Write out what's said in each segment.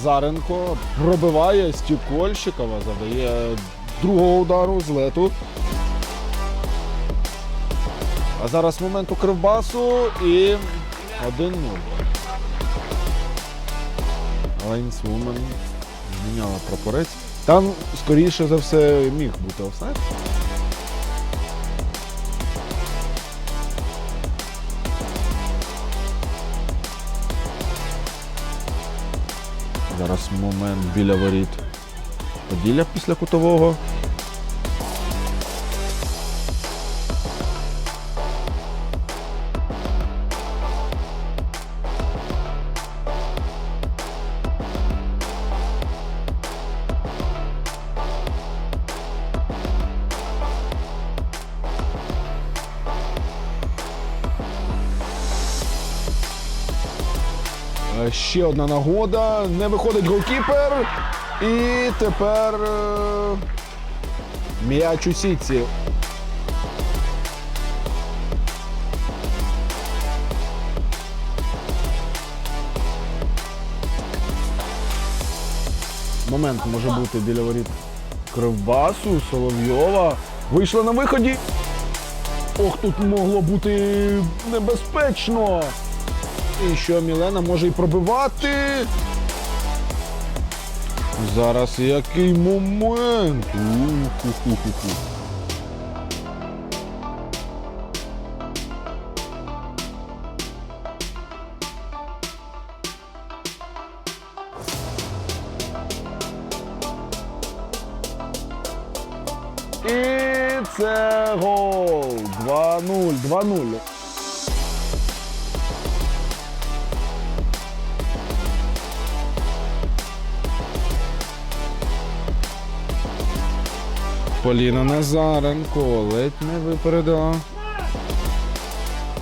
Назаренко пробиває Стікольщикова, завдає другого удару з лету. А зараз момент у Кривбасу і 1-0. Лайнсвумен зміняла прапорець. Там, скоріше за все, міг бути офсайд. Зараз момент біля воріт. Поділля після кутового. Ще одна нагода. Не виходить голкіпер. І тепер е, м'яч у сітці. Момент може бути біля воріт Кривбасу, Соловйова. Вийшла на виході. Ох, тут могло бути небезпечно. І що Мілена може і пробивати. Зараз який момент. І це гол. 2-0. 2-0. Поліна Назаренко ледь не випередила.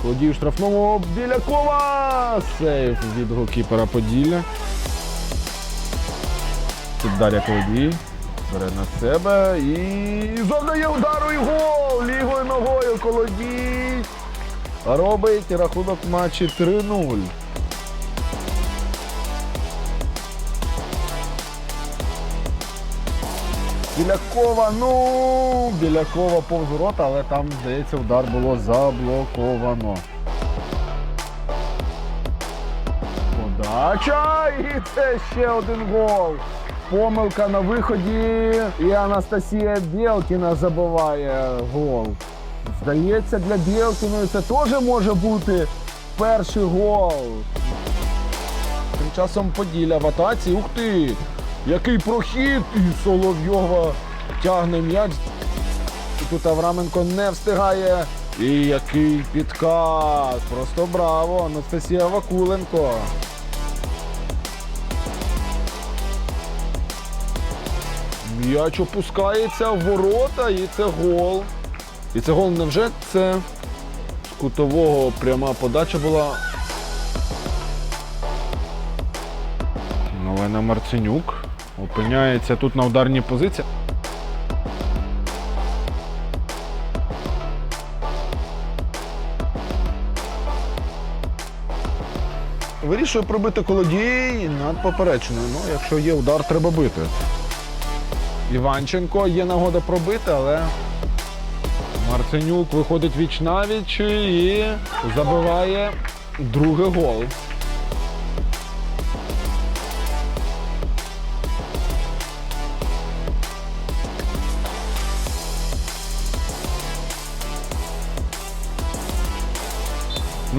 Кладів штрафному Білякова. Сейф від голкіпера Поділля. Тут Дар'я Колодій. Бере на себе і завдає удару і гол! Лівою ногою Колодій. Робить рахунок матчі 3-0. Білякова, ну, Білякова повз ворота, але там, здається, удар було заблоковано. Подача! І це ще один гол. Помилка на виході. І Анастасія Білкіна забиває гол. Здається, для Білкіної це теж може бути перший гол. Тим часом Поділля в атаці. Ух ти! Який прохід! І Соловйова тягне м'яч. Тут Авраменко не встигає. І який підкат! Просто браво! Анастасія Вакуленко. М'яч опускається в ворота і це гол. І це гол невже це з кутового пряма подача була. Олена Марценюк опиняється тут на ударній позиції. Вирішує пробити колодій над поперечною. Ну, якщо є удар, треба бити. Іванченко є нагода пробити, але Марценюк виходить віч навіч і забиває другий гол.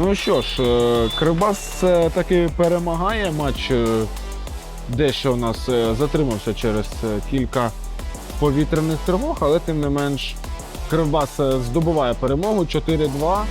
Ну що ж, е, Кривбас е, таки перемагає матч. е, Дещо у нас затримався через кілька повітряних тривог, але тим не менш Кривбас здобуває перемогу 4-2.